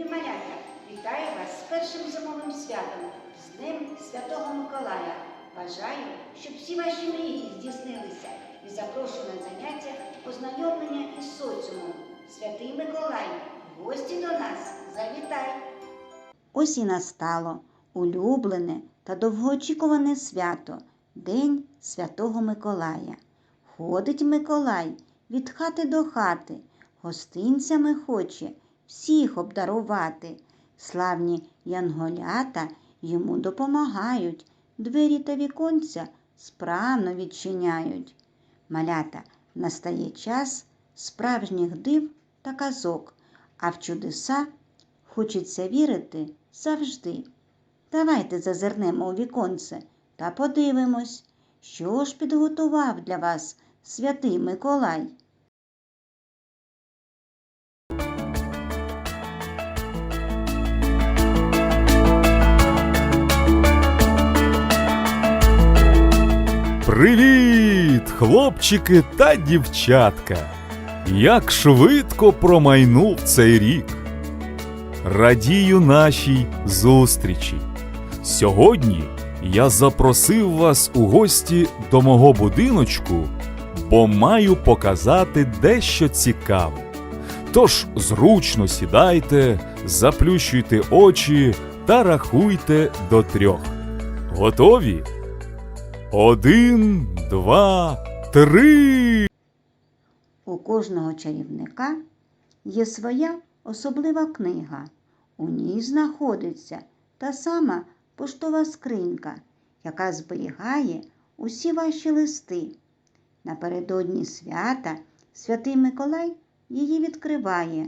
Любі малята, вітаю вас з першим зимовим святом, з Днем Святого Миколая. Бажаю, щоб всі ваші мрії здійснилися і запрошую на заняття ознайомлення із соціумом. Святий Миколай, гості до нас завітай. Ось і настало улюблене та довгоочікуване свято День Святого Миколая. Ходить Миколай від хати до хати, гостинцями хоче всіх обдарувати. Славні янголята йому допомагають, двері та віконця справно відчиняють. Малята, настає час справжніх див та казок, а в чудеса хочеться вірити завжди. Давайте зазирнемо у віконце та подивимось, що ж підготував для вас святий Миколай. Привіт, хлопчики та дівчатка! Як швидко промайнув цей рік. Радію нашій зустрічі. Сьогодні я запросив вас у гості до мого будиночку, бо маю показати дещо цікаве. Тож зручно сідайте, заплющуйте очі та рахуйте до трьох. Готові? Один, два, три. У кожного чарівника є своя особлива книга. У ній знаходиться та сама поштова скринька, яка зберігає усі ваші листи. Напередодні свята святий Миколай її відкриває,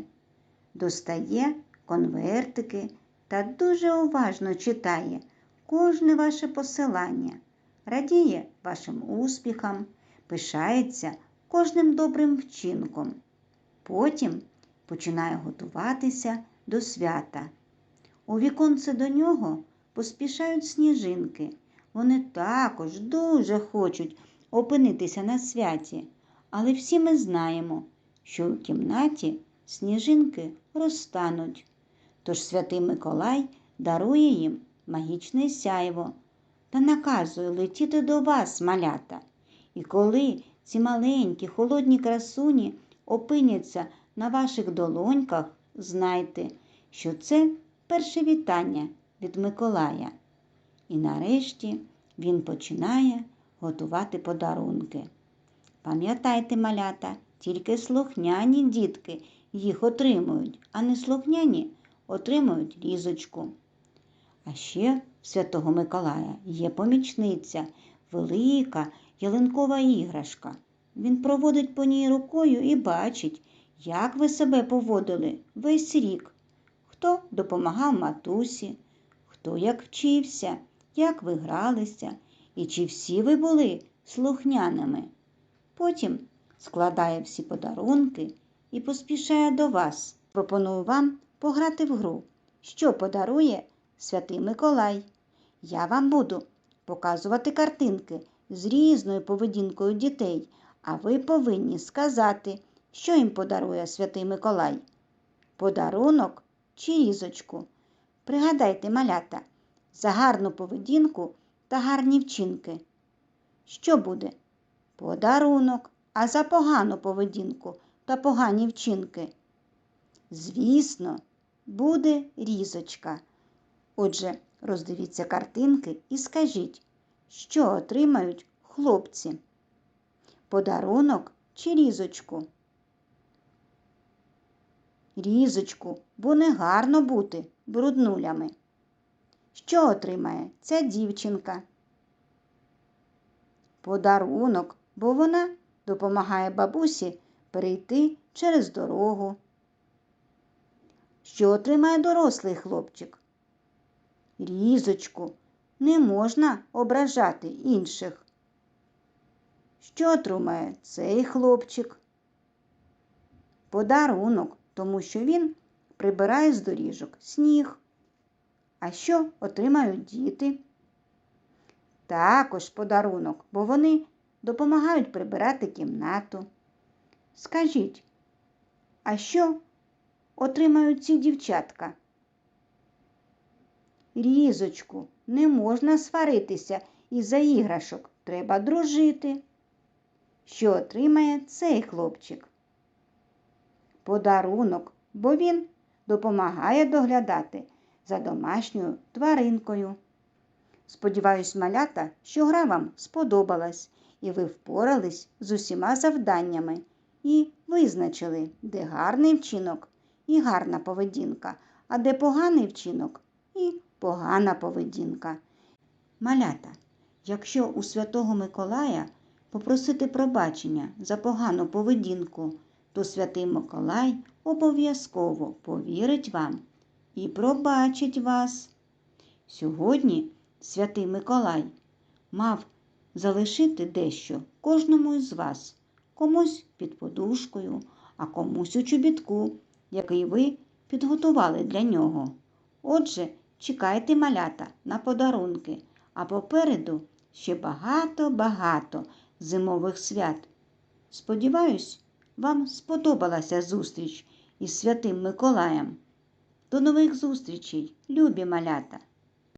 достає конвертики та дуже уважно читає кожне ваше посилання, радіє вашим успіхам, пишається кожним добрим вчинком. Потім починає готуватися до свята. У віконце до нього поспішають сніжинки. Вони також дуже хочуть опинитися на святі, але всі ми знаємо, що у кімнаті сніжинки розтануть. Тож святий Миколай дарує їм магічне сяйво та наказує летіти до вас, малята. І коли ці маленькі холодні красуні опиняться на ваших долоньках, знайте, що це перше вітання від Миколая. І нарешті він починає готувати подарунки. Пам'ятайте, малята, тільки слухняні дітки їх отримують, а не слухняні отримують різочку. А ще Святого Миколая є помічниця, велика ялинкова іграшка. Він проводить по ній рукою і бачить, як ви себе поводили весь рік. Хто допомагав матусі, хто як вчився, як ви гралися, і чи всі ви були слухняними. Потім складає всі подарунки і поспішає до вас. Пропоную вам пограти в гру, що подарує Святий Миколай. Я вам буду показувати картинки з різною поведінкою дітей, а ви повинні сказати, що їм подарує Святий Миколай. Подарунок чи різочку. Пригадайте, малята, за гарну поведінку та гарні вчинки. Що буде? Подарунок, а за погану поведінку та погані вчинки. Звісно, буде різочка. Отже, роздивіться картинки і скажіть, що отримають хлопці? Подарунок чи різочку? Різочку, бо не гарно бути бруднулями. Що отримає ця дівчинка? Подарунок, бо вона допомагає бабусі перейти через дорогу. Що отримає дорослий хлопчик? Різочку, не можна ображати інших. Що отримає цей хлопчик? Подарунок, тому що він прибирає з доріжок сніг. А що отримають діти? Також подарунок, бо вони допомагають прибирати кімнату. Скажіть, а що отримають ці дівчатка? Різочку, не можна сваритися із-за іграшок. Треба дружити. Що отримає цей хлопчик? Подарунок, бо він допомагає доглядати за домашньою тваринкою. Сподіваюсь, малята, що гра вам сподобалась, і ви впорались з усіма завданнями і визначили, де гарний вчинок і гарна поведінка, а де поганий вчинок і погана поведінка. Малята, якщо у Святого Миколая попросити пробачення за погану поведінку, то Святий Миколай обов'язково повірить вам і пробачить вас. Сьогодні Святий Миколай мав залишити дещо кожному із вас, комусь під подушкою, а комусь у чобітку, який ви підготували для нього. Отже, чекайте малята на подарунки, а попереду ще багато-багато зимових свят. Сподіваюсь, вам сподобалася зустріч із святим Миколаєм. До нових зустрічей, любі малята!